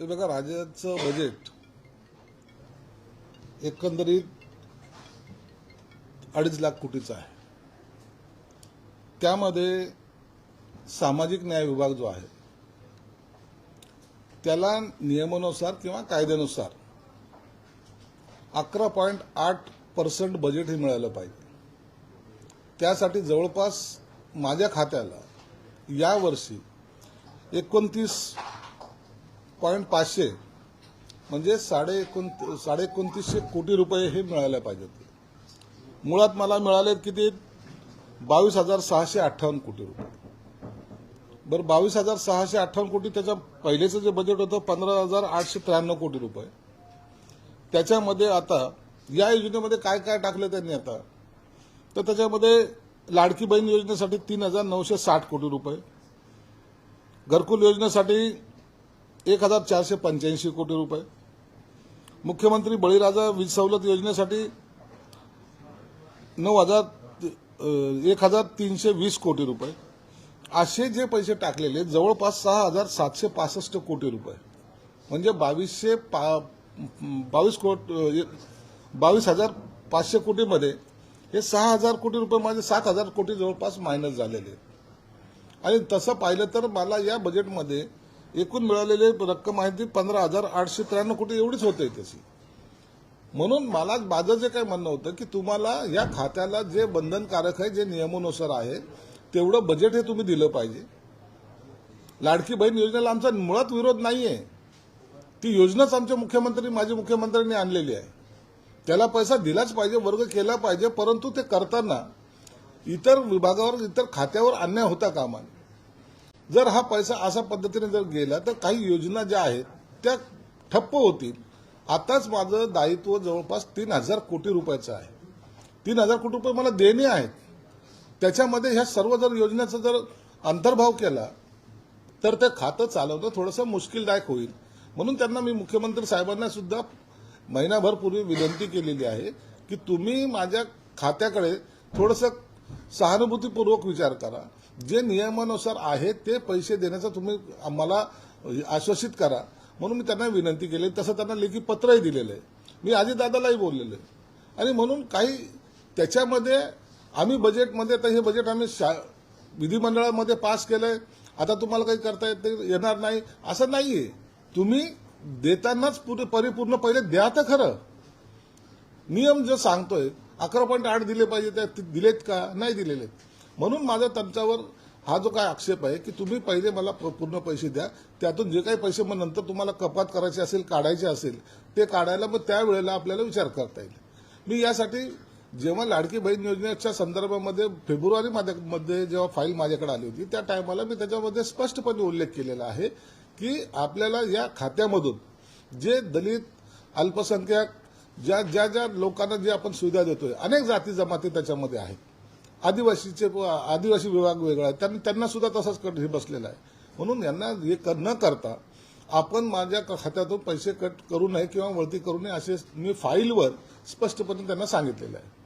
हे बघा राज्याचं बजेट एकंदरीत अडीच लाख कोटीचं आहे. त्यामध्ये सामाजिक न्याय विभाग जो आहे त्याला नियमानुसार किंवा कायद्यानुसार अकरा पॉईंट आठ पर्सेंट बजेट हे मिळालं पाहिजे. त्यासाठी जवळपास माझ्या खात्याला यावर्षी एकोणतीस पॉईंट पाचशे. म्हणजे साडे एकोण साडे एकोणतीसशे कोटी रुपये हे मिळायला पाहिजेत. मुळात मला मिळालेत किती? बावीस हजार सहाशे अठ्ठावन्न कोटी रुपये. बरं बावीस हजार सहाशे अठ्ठावन्न कोटी त्याच्या पहिलेचं जे बजेट होतं पंधरा हजार आठशे त्र्याण्णव कोटी रुपये. त्याच्यामध्ये आता या योजनेमध्ये काय काय टाकलं त्यांनी आता? तर त्याच्यामध्ये लाडकी बहीण योजनेसाठी तीन हजार नऊशे साठ कोटी रुपये. घरकुल योजनेसाठी एक हजार चारशे पंच्याऐंशी कोटी रुपये. मुख्यमंत्री बळीराजा वीज सवलत योजनेसाठी नऊ हजार एक हजार तीनशे वीस कोटी रुपये. असे जे पैसे टाकलेले जवळपास सहा हजार सातशे पासष्ट कोटी रुपये. म्हणजे बावीसशे पा बावीस कोट बावीस हजार पाचशे कोटीमध्ये हे सहा हजार कोटी रुपये माझे सात हजार कोटी जवळपास मायनस झालेले आणि तसं पाहिलं तर मला या बजेटमध्ये एकूण मिळालेले रक्कम आहे ती पंधरा हजार आठशे त्र्याण्णव कोटी एवढीच होते तशी म्हणून मला माझं जे काही म्हणणं होतं की तुम्हाला या खात्याला जे बंधनकारक आहे जे नियमानुसार आहे तेवढं बजेट हे तुम्ही दिलं पाहिजे. लाडकी बहीण योजनेला आमचा मुळात विरोध नाहीये. ती योजनाच आमचे मुख्यमंत्री माजी मुख्यमंत्र्यांनी आणलेली आहे. त्याला पैसा दिलाच पाहिजे वर्ग केला पाहिजे परंतु ते करताना इतर विभागावर इतर खात्यावर अन्याय होता कामा नये. जर हा पैसा अशा पद्धतीने जर गेला तर काही योजना ज्या आहेत त्या ठप्प होतील. आताच माझं दायित्व जवळपास तीन हजार कोटी रुपयाचं आहे. तीन हजार कोटी रुपये मला देणे आहेत. त्याच्यामध्ये ह्या सर्व जर योजनेचा जर अंतर्भाव केला तर ते खातं चालवणं थोडंसं मुश्किलदायक होईल. म्हणून त्यांना मी मुख्यमंत्री साहेबांना सुद्धा महिनाभर पूर्वी विनंती केलेली आहे की तुम्ही माझ्या खात्याकडे थोडंसं सहानुभूतीपूर्वक विचार करा. जे नियमानुसार आहे ते पैसे देण्याचा तुम्ही आम्हाला आश्वासित करा. म्हणून मी त्यांना विनंती केली. तसं त्यांना लेखी पत्रही दिलेलं आहे. मी आजी दादालाही बोललेलं आहे. आणि म्हणून काही त्याच्यामध्ये आम्ही बजेटमध्ये तर हे बजेट आम्ही शा- विधिमंडळामध्ये पास केलं आहे आता तुम्हाला काही करता येत येणार नाही असं नाहीये. तुम्ही देतानाच पुरे परिपूर्ण पहिले द्या तर खरं. नियम जो सांगतोय अकरा पॉईंट आठ दिले पाहिजे त्या ते दिलेत का? नाही दिलेले म्हणून माझा त्यांच्यावर हा जो काय आक्षेप आहे की तुम्ही पहिले मला प- पूर्ण पैसे द्या. त्यातून जे काही पैसे मग नंतर तुम्हाला कपात करायचे असेल काढायचे असेल ते काढायला मग त्यावेळेला आपल्याला विचार करता येईल. मी यासाठी जेव्हा लाडकी बहीण योजनेच्या संदर्भामध्ये फेब्रुवारी मध्ये जेव्हा फाईल माझ्याकडे आली होती त्या टायमाला मी त्याच्यामध्ये स्पष्टपणे उल्लेख केलेला आहे की आपल्याला या खात्यामधून जे दलित अल्पसंख्याक ज्या ज्या ज्या लोकांना जे आपण सुविधा देतोय अनेक जाती जमाती त्याच्यामध्ये आहेत. आदिवासीचे आदिवासी विभाग वेगळा आहे. त्यांनी त्यांना सुद्धा तसाच कट हे बसलेला आहे. म्हणून यांना हे कर न करता आपण माझ्या क- खात्यातून पैसे कट करू नये किंवा वळती करू नये असे मी फाईलवर स्पष्टपणे त्यांना सांगितलेलं आहे.